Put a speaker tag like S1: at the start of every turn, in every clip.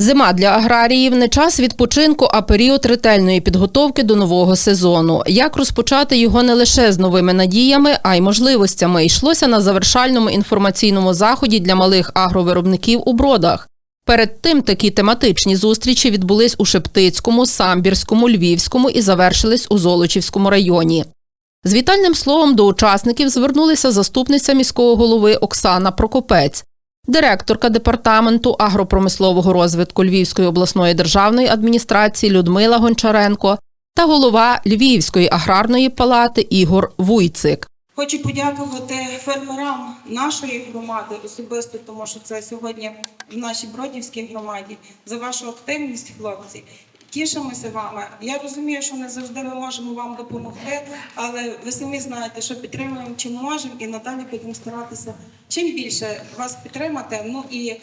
S1: Зима для аграріїв не час відпочинку, а період ретельної підготовки до нового сезону. Як розпочати його не лише з новими надіями, а й можливостями, йшлося на завершальному інформаційному заході для малих агровиробників у бродах. Перед тим такі тематичні зустрічі відбулись у Шептицькому, Самбірському, Львівському і завершились у Золочівському районі. З вітальним словом до учасників звернулися заступниця міського голови Оксана Прокопець, директорка департаменту агропромислового розвитку Львівської обласної державної адміністрації Людмила Гончаренко та голова Львівської аграрної палати Ігор Вуйцик.
S2: Хочу подякувати фермерам нашої громади особисто, тому що це сьогодні в нашій Бродівській громаді за вашу активність, хлопці. Тішимося вами. Я розумію, що не завжди ми можемо вам допомогти, але ви самі знаєте, що підтримуємо чим можемо, і надалі будемо старатися чим більше вас підтримати. Ну і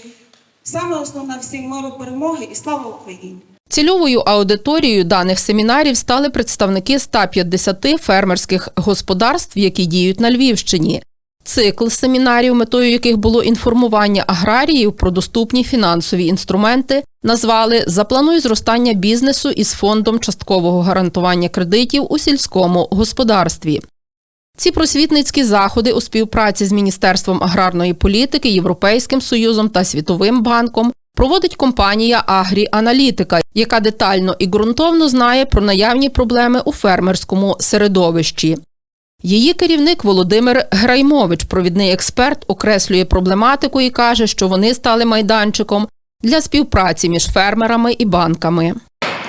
S2: саме основне всім миру перемоги і слава Україні!
S1: Цільовою аудиторією даних семінарів стали представники 150 фермерських господарств, які діють на Львівщині. Цикл семінарів, метою яких було інформування аграріїв про доступні фінансові інструменти, назвали Заплануй зростання бізнесу із фондом часткового гарантування кредитів у сільському господарстві. Ці просвітницькі заходи у співпраці з Міністерством аграрної політики, Європейським Союзом та Світовим банком проводить компанія Агрі Аналітика, яка детально і ґрунтовно знає про наявні проблеми у фермерському середовищі. Її керівник Володимир Граймович, провідний експерт, окреслює проблематику і каже, що вони стали майданчиком для співпраці між фермерами і банками.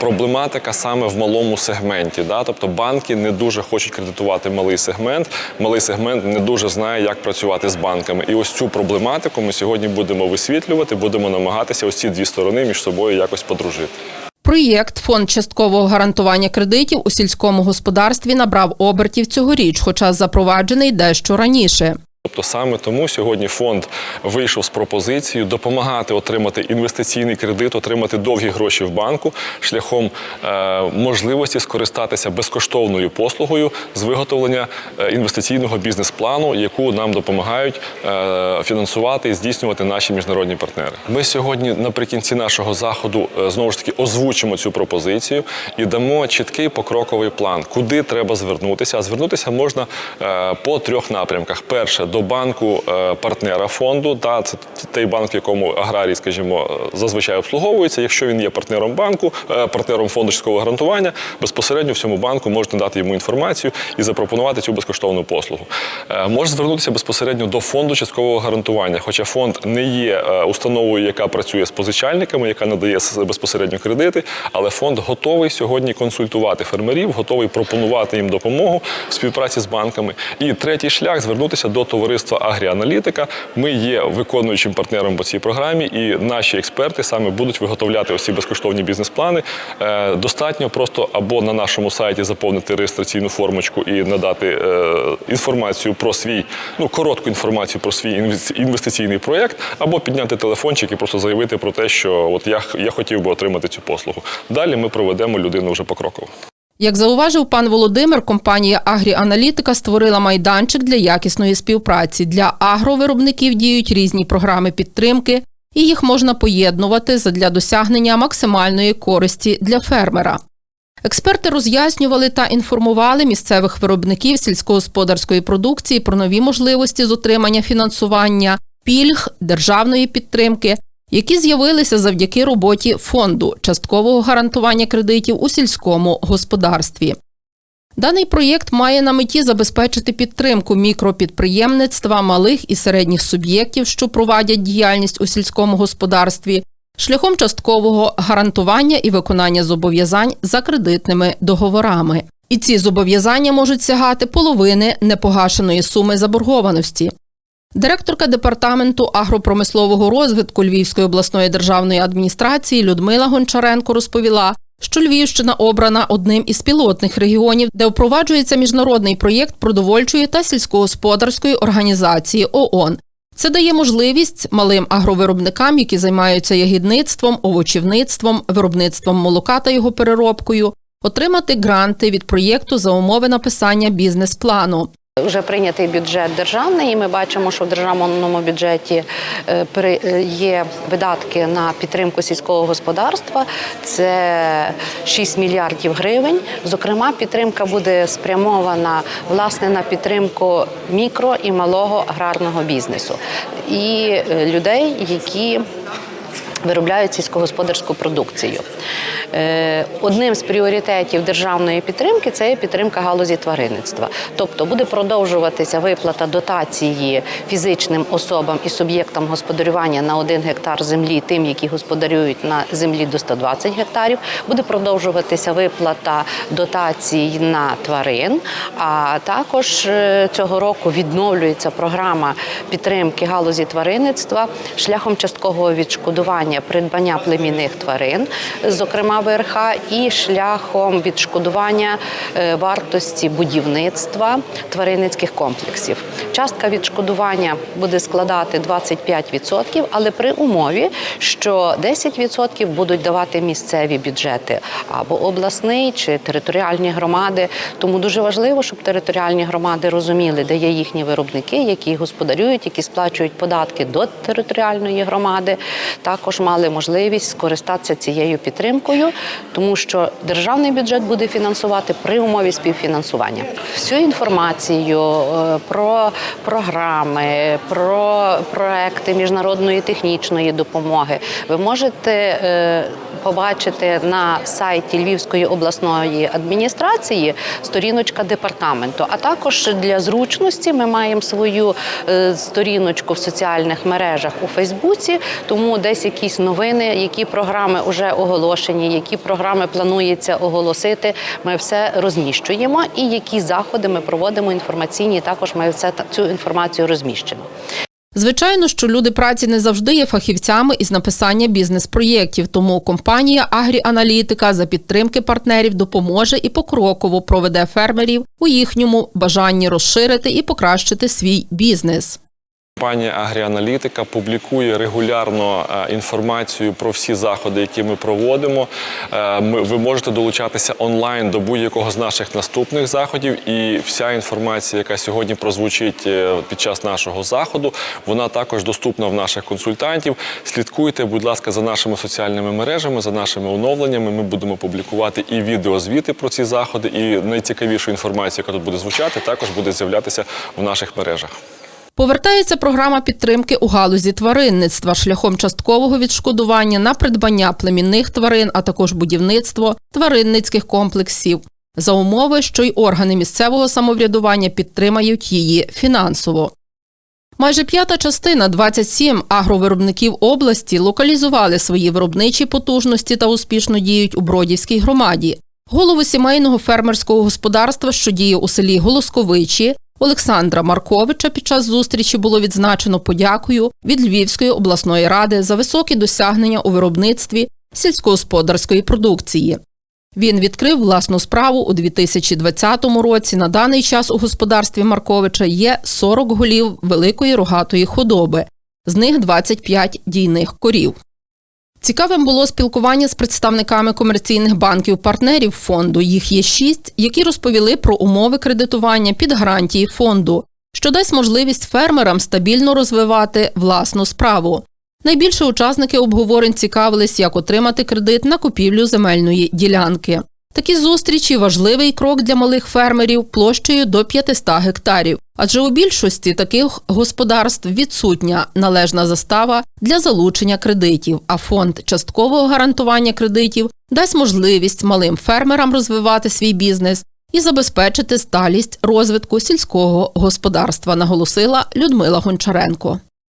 S3: Проблематика саме в малому сегменті. Да? Тобто банки не дуже хочуть кредитувати малий сегмент. Малий сегмент не дуже знає, як працювати з банками. І ось цю проблематику ми сьогодні будемо висвітлювати, будемо намагатися ось ці дві сторони між собою якось подружити.
S1: Проєкт Фонд часткового гарантування кредитів у сільському господарстві набрав обертів цьогоріч, хоча запроваджений дещо раніше.
S3: Тобто саме тому сьогодні фонд вийшов з пропозицією допомагати отримати інвестиційний кредит, отримати довгі гроші в банку шляхом е, можливості скористатися безкоштовною послугою з виготовлення е, інвестиційного бізнес-плану, яку нам допомагають е, фінансувати і здійснювати наші міжнародні партнери. Ми сьогодні наприкінці нашого заходу е, знову ж таки озвучимо цю пропозицію і дамо чіткий покроковий план, куди треба звернутися. А звернутися можна е, по трьох напрямках: перше до банку е, партнера фонду, та це той банк, якому аграрій, скажімо, зазвичай обслуговується. Якщо він є партнером банку, е, партнером фонду часткового гарантування, безпосередньо в цьому банку можете дати йому інформацію і запропонувати цю безкоштовну послугу. Е, Може звернутися безпосередньо до фонду часткового гарантування, хоча фонд не є установою, яка працює з позичальниками, яка надає безпосередньо кредити, але фонд готовий сьогодні консультувати фермерів, готовий пропонувати їм допомогу в співпраці з банками. І третій шлях звернутися до товариства Агріаналітика. Ми є виконуючим партнером по цій програмі, і наші експерти саме будуть виготовляти ці безкоштовні бізнес-плани. Е, Достатньо просто або на нашому сайті заповнити реєстраційну формочку і надати е, інформацію про свій, ну коротку інформацію про свій інвес- інвестиційний проєкт, або підняти телефончик і просто заявити про те, що от я, я хотів би отримати цю послугу. Далі ми проведемо людину вже покроково.
S1: Як зауважив пан Володимир, компанія Агріаналітика створила майданчик для якісної співпраці. Для агровиробників діють різні програми підтримки, і їх можна поєднувати задля досягнення максимальної користі для фермера. Експерти роз'яснювали та інформували місцевих виробників сільськогосподарської продукції про нові можливості з отримання фінансування, пільг, державної підтримки, які з'явилися завдяки роботі фонду часткового гарантування кредитів у сільському господарстві. Даний проєкт має на меті забезпечити підтримку мікропідприємництва малих і середніх суб'єктів, що провадять діяльність у сільському господарстві, шляхом часткового гарантування і виконання зобов'язань за кредитними договорами. І ці зобов'язання можуть сягати половини непогашеної суми заборгованості. Директорка департаменту агропромислового розвитку Львівської обласної державної адміністрації Людмила Гончаренко розповіла, що Львівщина обрана одним із пілотних регіонів, де впроваджується міжнародний проєкт продовольчої та сільськогосподарської організації ООН. Це дає можливість малим агровиробникам, які займаються ягідництвом, овочівництвом, виробництвом молока та його переробкою, отримати гранти від проєкту за умови написання бізнес-плану.
S4: Вже прийнятий бюджет державний, і ми бачимо, що в державному бюджеті е, е, є видатки на підтримку сільського господарства. Це 6 мільярдів гривень. Зокрема, підтримка буде спрямована власне на підтримку мікро і малого аграрного бізнесу і е, людей, які виробляють сільськогосподарську продукцію. Е, Одним з пріоритетів державної підтримки це є підтримка галузі тваринництва. Тобто буде продовжуватися виплата дотації фізичним особам і суб'єктам господарювання на один гектар землі, тим, які господарюють на землі до 120 гектарів. Буде продовжуватися виплата дотацій на тварин. А також е, цього року відновлюється програма підтримки галузі тваринництва шляхом часткового відшкодування придбання племінних тварин, зокрема ВРХ, і шляхом відшкодування е, вартості будівництва тваринницьких комплексів. Частка відшкодування буде складати 25%, але при умові, що 10% будуть давати місцеві бюджети або обласний чи територіальні громади. Тому дуже важливо, щоб територіальні громади розуміли, де є їхні виробники, які господарюють, які сплачують податки до територіальної громади. Також мали можливість скористатися цією підтримкою, тому що державний бюджет буде фінансувати при умові співфінансування. Всю інформацію е, про програми, про проекти міжнародної технічної допомоги ви можете е, побачити на сайті Львівської обласної адміністрації сторіночка департаменту. А також для зручності ми маємо свою е, сторіночку в соціальних мережах у Фейсбуці, тому десь якісь новини, які програми вже оголошені, які програми планується оголосити. Ми все розміщуємо. І які заходи ми проводимо інформаційні. Також ми все цю інформацію розміщено.
S1: Звичайно, що люди праці не завжди є фахівцями із написання бізнес-проєктів, тому компанія Агріаналітика за підтримки партнерів допоможе і покроково проведе фермерів у їхньому бажанні розширити і покращити свій бізнес.
S3: Компанія Агріаналітика публікує регулярно е, інформацію про всі заходи, які ми проводимо. Е, Ви можете долучатися онлайн до будь-якого з наших наступних заходів. І вся інформація, яка сьогодні прозвучить е, під час нашого заходу, вона також доступна в наших консультантів. Слідкуйте, будь ласка, за нашими соціальними мережами, за нашими оновленнями. Ми будемо публікувати і відеозвіти про ці заходи, і найцікавішу інформацію, яка тут буде звучати, також буде з'являтися в наших мережах.
S1: Повертається програма підтримки у галузі тваринництва шляхом часткового відшкодування на придбання племінних тварин, а також будівництво тваринницьких комплексів за умови, що й органи місцевого самоврядування підтримають її фінансово. Майже п'ята частина 27 агровиробників області локалізували свої виробничі потужності та успішно діють у Бродівській громаді. Голову сімейного фермерського господарства, що діє у селі Голосковичі, Олександра Марковича під час зустрічі було відзначено подякою від Львівської обласної ради за високі досягнення у виробництві сільськогосподарської продукції. Він відкрив власну справу у 2020 році. На даний час у господарстві Марковича є 40 голів великої рогатої худоби, з них 25 дійних корів. Цікавим було спілкування з представниками комерційних банків-партнерів фонду. Їх є шість, які розповіли про умови кредитування під гарантії фонду, що дасть можливість фермерам стабільно розвивати власну справу. Найбільше учасники обговорень цікавились, як отримати кредит на купівлю земельної ділянки. Такі зустрічі важливий крок для малих фермерів площею до 500 гектарів, адже у більшості таких господарств відсутня належна застава для залучення кредитів, а фонд часткового гарантування кредитів дасть можливість малим фермерам розвивати свій бізнес і забезпечити сталість розвитку сільського господарства, наголосила Людмила Гончаренко.